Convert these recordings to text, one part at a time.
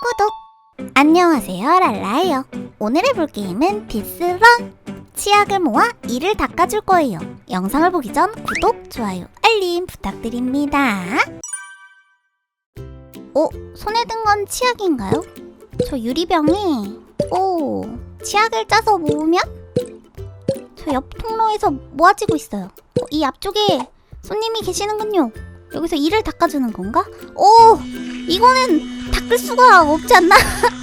구독! 안녕하세요, 랄라예요. 오늘 해볼 게임은 디스런! 치약을 모아 이를 닦아줄 거예요. 영상을 보기 전 구독, 좋아요, 알림 부탁드립니다. 오, 손에 든 건 치약인가요? 저 유리병에, 오, 치약을 짜서 모으면? 저 옆 통로에서 모아지고 있어요. 어, 이 앞쪽에 손님이 계시는군요. 여기서 이를 닦아주는 건가? 오, 이거는 닦을 수가 없지 않나?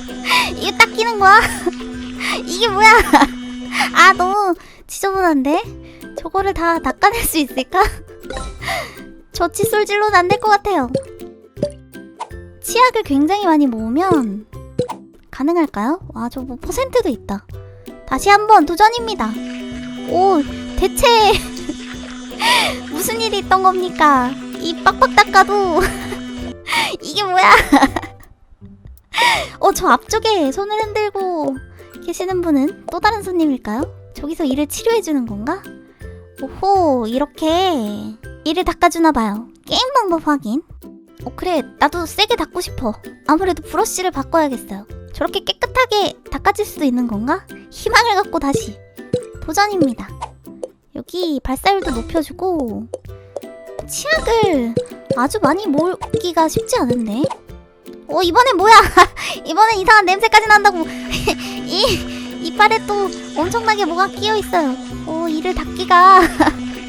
이게 닦이는 거야? 이게 뭐야? 아 너무 지저분한데? 저거를 다 닦아낼 수 있을까? 저 칫솔질로는 안 될 것 같아요. 치약을 굉장히 많이 모으면 가능할까요? 와 저 뭐 퍼센트도 있다. 다시 한번 도전입니다. 오 대체 무슨 일이 있던 겁니까? 이 빡빡 닦아도 이게 뭐야? 어, 저 앞쪽에 손을 흔들고 계시는 분은 또 다른 손님일까요? 저기서 이를 치료해주는 건가? 오호, 이렇게 이를 닦아주나 봐요. 게임 방법 확인. 어, 그래, 나도 세게 닦고 싶어. 아무래도 브러쉬를 바꿔야겠어요. 저렇게 깨끗하게 닦아질 수도 있는 건가? 희망을 갖고 다시 도전입니다. 여기 발사율도 높여주고 치약을 아주 많이 모으기가 쉽지 않은데? 어 이번엔 뭐야? 이번엔 이상한 냄새까지 난다고 이 이빨에 또 엄청나게 뭐가 끼어 있어요. 어 이를 닦기가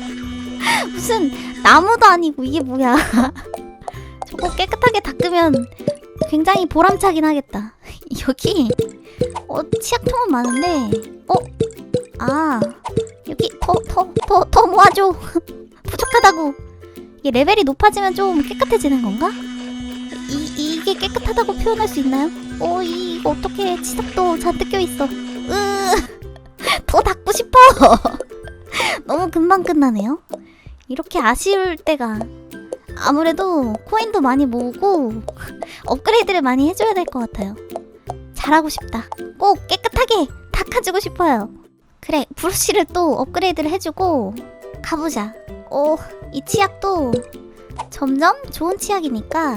무슨 나무도 아니고 이게 뭐야? 저거 깨끗하게 닦으면 굉장히 보람차긴 하겠다. 여기 어 치약통은 많은데 어 아 여기 더 더 더 더 모아줘 부족하다고. 이게 레벨이 높아지면 좀 깨끗해지는 건가? 이, 이게 깨끗하다고 표현할 수 있나요? 어, 이, 이거 어떻게 치석도 잔뜩 껴있어. 으, 더 닦고 싶어! 너무 금방 끝나네요. 이렇게 아쉬울 때가 아무래도 코인도 많이 모으고 업그레이드를 많이 해줘야 될 것 같아요. 잘하고 싶다. 꼭 깨끗하게 닦아주고 싶어요. 그래, 브러쉬를 또 업그레이드를 해주고 가보자. 오, 이 치약도 점점 좋은 치약이니까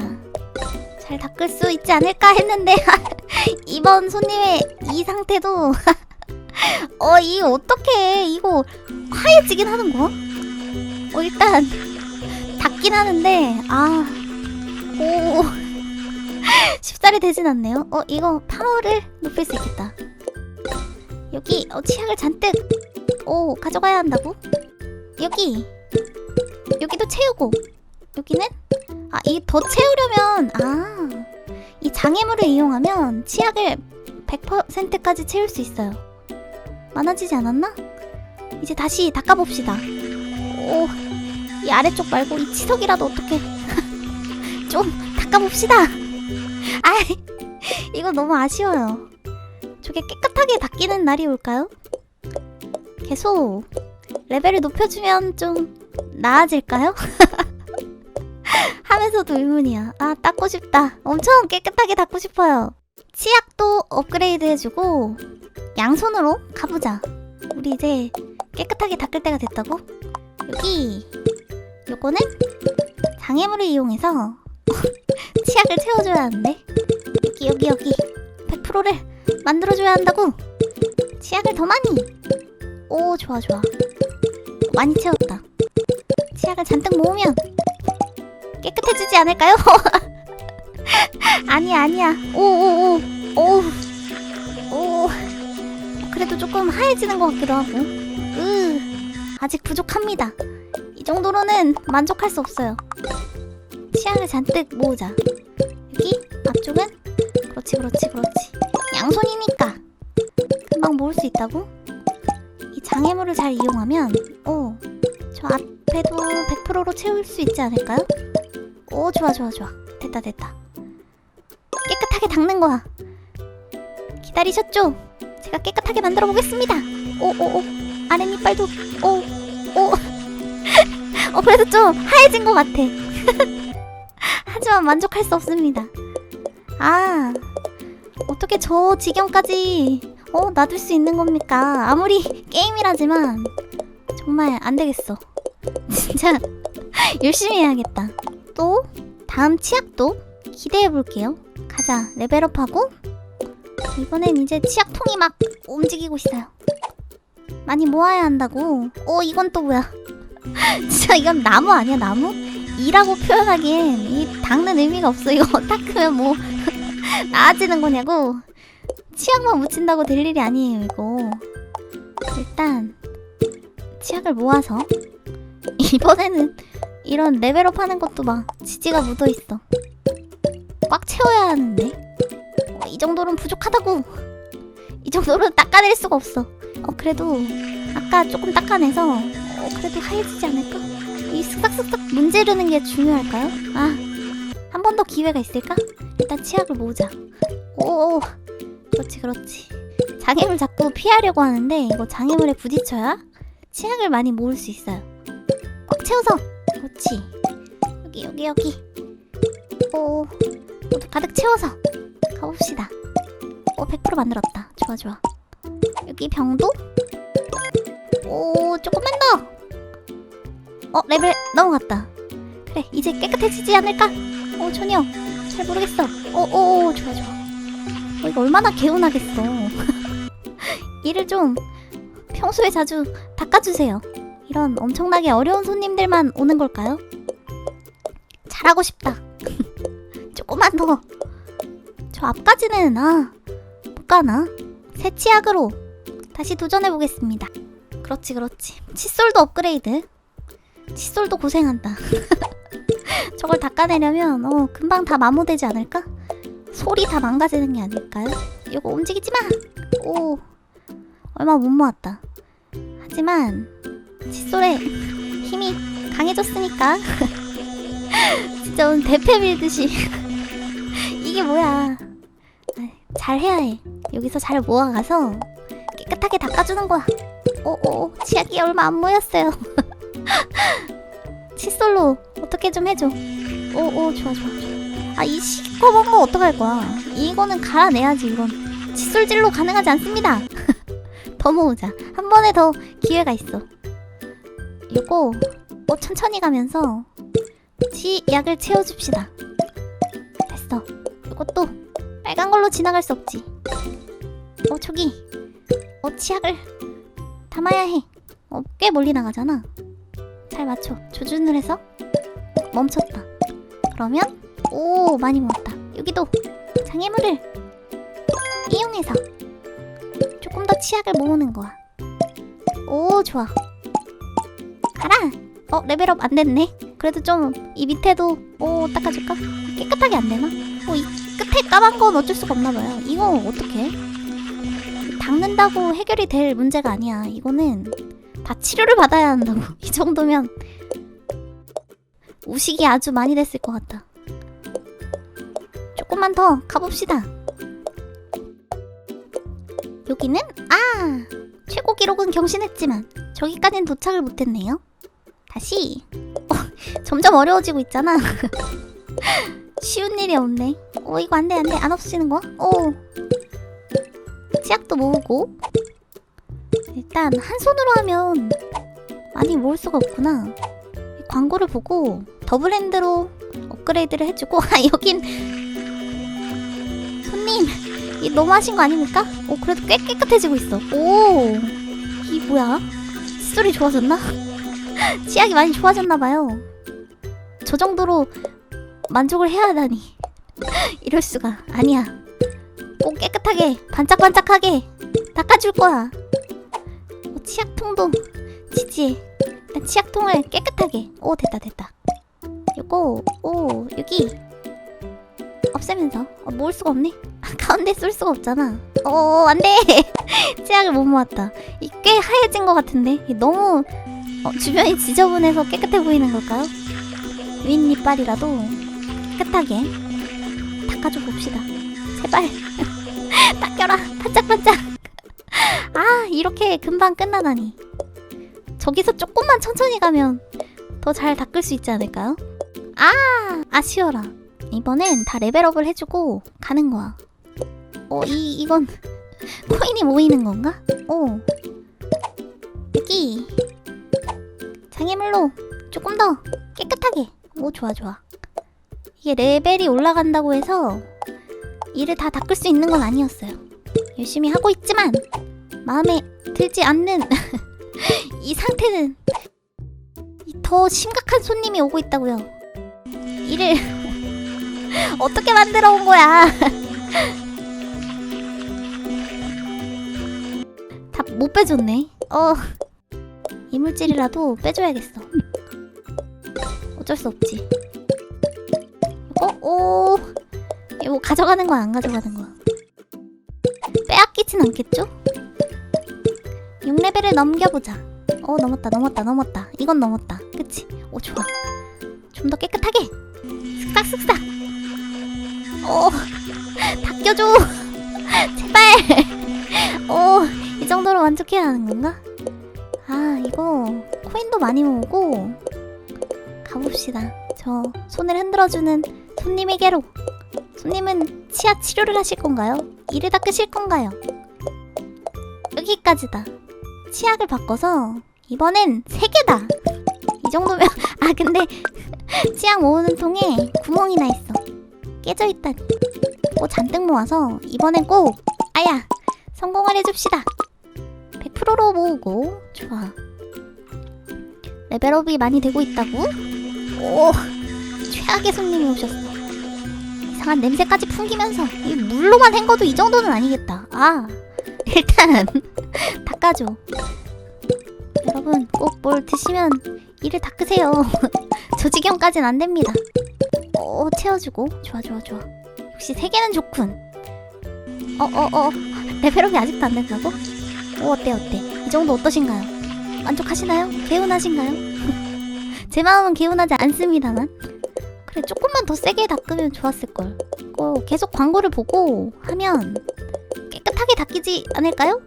잘 닦을 수 있지 않을까 했는데 이번 손님의 이 상태도 어, 이 어떻게 이거 하얘지긴 하는 거야? 어, 일단 닦긴 하는데 아, 오 쉽사리 되진 않네요. 어, 이거 파워를 높일 수 있겠다. 여기 어, 치약을 잔뜩 오 가져가야 한다고? 여기 여기도 채우고 여기는 아 이 더 채우려면 아 이 장애물을 이용하면 치약을 100%까지 채울 수 있어요. 많아지지 않았나? 이제 다시 닦아봅시다. 오, 이 아래쪽 말고 이 치석이라도 어떻게 좀 닦아봅시다. 아이, 이거 너무 아쉬워요. 저게 깨끗하게 닦이는 날이 올까요? 계속 레벨을 높여주면 좀 나아질까요? 하면서도 의문이야. 아, 닦고 싶다. 엄청 깨끗하게 닦고 싶어요. 치약도 업그레이드 해주고, 양손으로 가보자. 우리 이제 깨끗하게 닦을 때가 됐다고? 여기, 요거는 장애물을 이용해서 치약을 채워줘야 하는데. 여기, 여기, 여기. 100%를 만들어줘야 한다고. 치약을 더 많이. 오, 좋아, 좋아. 많이 채웠다. 치약을 잔뜩 모으면 깨끗해지지 않을까요? 아니야 아니야. 오오오. 오 오. 그래도 조금 하얘지는 것 같기도 하고. 으. 아직 부족합니다. 이 정도로는 만족할 수 없어요. 치약을 잔뜩 모으자. 여기 앞쪽은 그렇지 그렇지 그렇지. 양손이니까 금방 모을 수 있다고? 이 장애물을 잘 이용하면 오 저 앞에도 100%로 채울 수 있지 않을까요? 오 좋아 좋아 좋아. 됐다 됐다. 깨끗하게 닦는 거야. 기다리셨죠? 제가 깨끗하게 만들어 보겠습니다. 오 오 오 아랫니빨도 오 오 어 그래도 좀 하얘진 것 같아. 하지만 만족할 수 없습니다. 아 어떻게 저 지경까지 어 놔둘 수 있는 겁니까 아무리 게임이라지만 정말 안 되겠어. 진짜 열심히 해야겠다. 또 다음 치약도 기대해 볼게요. 가자. 자 레벨업하고 이번엔 이제 치약통이 막 움직이고 있어요 많이 모아야 한다고 어 이건 또 뭐야 진짜 이건 나무 아니야 나무? 이라고 표현하기엔 이 닦는 의미가 없어 이거 닦으면 뭐 나아지는 거냐고 치약만 묻힌다고 될 일이 아니에요 이거 일단 치약을 모아서 이번에는 이런 레벨업 하는 것도 막 지지가 묻어 있어. 꽉 채워야 하는데. 어, 이 정도는 부족하다고. 이 정도는 닦아낼 수가 없어. 어, 그래도 아까 조금 닦아내서 어, 그래도 하얘지지 않을까? 이 쓱싹쓱싹 문지르는 게 중요할까요? 아, 한 번 더 기회가 있을까? 일단 치약을 모으자. 오, 그렇지, 그렇지. 장애물 자꾸 피하려고 하는데 이거 장애물에 부딪혀야 치약을 많이 모을 수 있어요. 꽉 채워서. 그렇지. 여기 여기 여기. 오 가득 채워서 가봅시다. 오 100% 만들었다. 좋아 좋아. 여기 병도? 오 조금만 더 어 레벨 넘어갔다. 그래 이제 깨끗해지지 않을까? 오 전혀. 잘 모르겠어. 오오 좋아 좋아. 어, 이거 얼마나 개운하겠어 이를 좀 평소에 자주 닦아주세요 이런 엄청나게 어려운 손님들만 오는 걸까요? 잘하고 싶다. 조금만 더. 저 앞까지는 아, 못 가나? 새 치약으로 다시 도전해 보겠습니다. 그렇지, 그렇지. 칫솔도 업그레이드. 칫솔도 고생한다. 저걸 닦아내려면 어, 금방 다 마모되지 않을까? 솔이 다 망가지는 게 아닐까요? 이거 움직이지 마. 오, 얼마 못 모았다. 하지만 칫솔에 힘이 강해졌으니까 진짜 오늘 대패 밀듯이 이게 뭐야. 아, 잘 해야 해. 여기서 잘 모아가서 깨끗하게 닦아주는 거야. 오오 치약이 얼마 안 모였어요. 칫솔로 어떻게 좀 해줘. 오오 좋아 좋아 좋 아 아이 시커먼 거 어떡할 거야 이거는 갈아내야지 이건 칫솔질로 가능하지 않습니다 더 모으자 한 번에 더 기회가 있어 요거 뭐 천천히 가면서 치약을 채워줍시다. 됐어. 이것도 빨간 걸로 지나갈 수 없지. 어 저기 어 치약을 담아야 해. 어 꽤 멀리 나가잖아. 잘 맞춰. 조준을 해서 멈췄다. 그러면 오 많이 모았다. 여기도 장애물을 이용해서 조금 더 치약을 모으는 거야. 오 좋아. 가라. 어 레벨업 안 됐네. 그래도 좀 이 밑에도 오 닦아줄까? 깨끗하게 안 되나? 어이 끝에 까만 건 어쩔 수가 없나 봐요. 이거 어떡해? 닦는다고 해결이 될 문제가 아니야. 이거는 다 치료를 받아야 한다고. 이 정도면 우식이 아주 많이 됐을 것 같다. 조금만 더 가봅시다. 여기는 아 최고 기록은 경신했지만 저기까지는 도착을 못했네요. 다시 어, 점점 어려워지고 있잖아. 쉬운 일이 없네. 어 이거 안돼 안돼 안 없어지는 거야? 오 치약도 모으고 일단 한 손으로 하면 많이 모을 수가 없구나. 이 광고를 보고 더블 핸드로 업그레이드를 해주고 아 여긴 손님 이 너무 하신 거 아닙니까? 오 그래도 꽤 깨끗해지고 있어. 오 이 뭐야? 칫솔이 좋아졌나? 치약이 많이 좋아졌나봐요. 저 정도로 만족을 해야 하다니. 이럴 수가. 아니야. 꼭 깨끗하게, 반짝반짝하게 닦아줄 거야. 어, 치약통도 지지해. 일단 치약통을 깨끗하게. 오, 됐다, 됐다. 요거, 오, 여기. 없애면서. 어, 모을 수가 없네. 아, 가운데 쏠 수가 없잖아. 어, 안 돼! 치약을 못 모았다. 이 꽤 하얘진 것 같은데. 이 너무 어, 주변이 지저분해서 깨끗해 보이는 걸까요? 윗니빨이라도 깨끗하게 닦아줘 봅시다. 제발 닦여라 반짝반짝. 아 이렇게 금방 끝나다니. 저기서 조금만 천천히 가면 더 잘 닦을 수 있지 않을까요? 아 아쉬워라. 이번엔 다 레벨업을 해주고 가는 거야. 어 이 이건 코인이 모이는 건가? 오 여기 장애물로 조금 더 깨끗하게 오 좋아 좋아 이게 레벨이 올라간다고 해서 이를 다 닦을 수 있는 건 아니었어요. 열심히 하고 있지만 마음에 들지 않는 이 상태는 이더 심각한 손님이 오고 있다고요. 이를 어떻게 만들어 온 거야? 못 빼줬네. 어 이물질이라도 빼줘야겠어. 어쩔 수 없지. 이거 오 이거 뭐 가져가는 거야 안 가져가는 거야? 빼앗기진 않겠죠? 6레벨을 넘겨보자. 어 넘었다 넘었다 넘었다. 이건 넘었다. 그치? 오 좋아. 좀 더 깨끗하게. 쓱싹. 오 닦여줘. 제발. 오 이 정도로 만족해야 하는 건가? 아 이거 코인도 많이 모으고 가봅시다. 저 손을 흔들어주는 손님에게로. 손님은 치아 치료를 하실 건가요? 이를 닦으실 건가요? 여기까지다. 치약을 바꿔서 이번엔 세 개다. 이 정도면 아 근데 치약 모으는 통에 구멍이 나 있어. 깨져 있다니. 뭐 잔뜩 모아서 이번엔 꼭 아야 성공을 해줍시다. 100%로 모으고 좋아. 레벨업이 많이 되고 있다고? 오 최악의 손님이 오셨어. 이상한 냄새까지 풍기면서 이 물로만 헹궈도 이 정도는 아니겠다. 아 일단 닦아줘. 여러분 꼭 뭘 드시면 이를 닦으세요. 저 지경까진 안 됩니다. 오 채워주고 좋아 좋아 좋아. 역시 세 개는 좋군. 어어 어, 레벨업이 아직도 안 된다고? 오 어때 어때? 이 정도 어떠신가요? 만족하시나요? 개운하신가요? 제 마음은 개운하지 않습니다만. 그래 조금만 더 세게 닦으면 좋았을 걸. 꼭 계속 광고를 보고 하면 깨끗하게 닦이지 않을까요?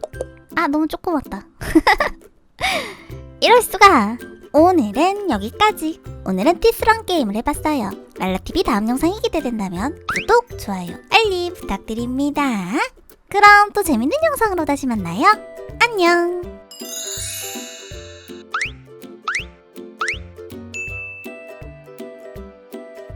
아 너무 조그맣다. 이럴 수가. 오늘은 여기까지. 오늘은 티스런 게임을 해봤어요. 랄라TV 다음 영상이 기대된다면 구독, 좋아요, 알림 부탁드립니다. 그럼 또 재밌는 영상으로 다시 만나요. 안녕.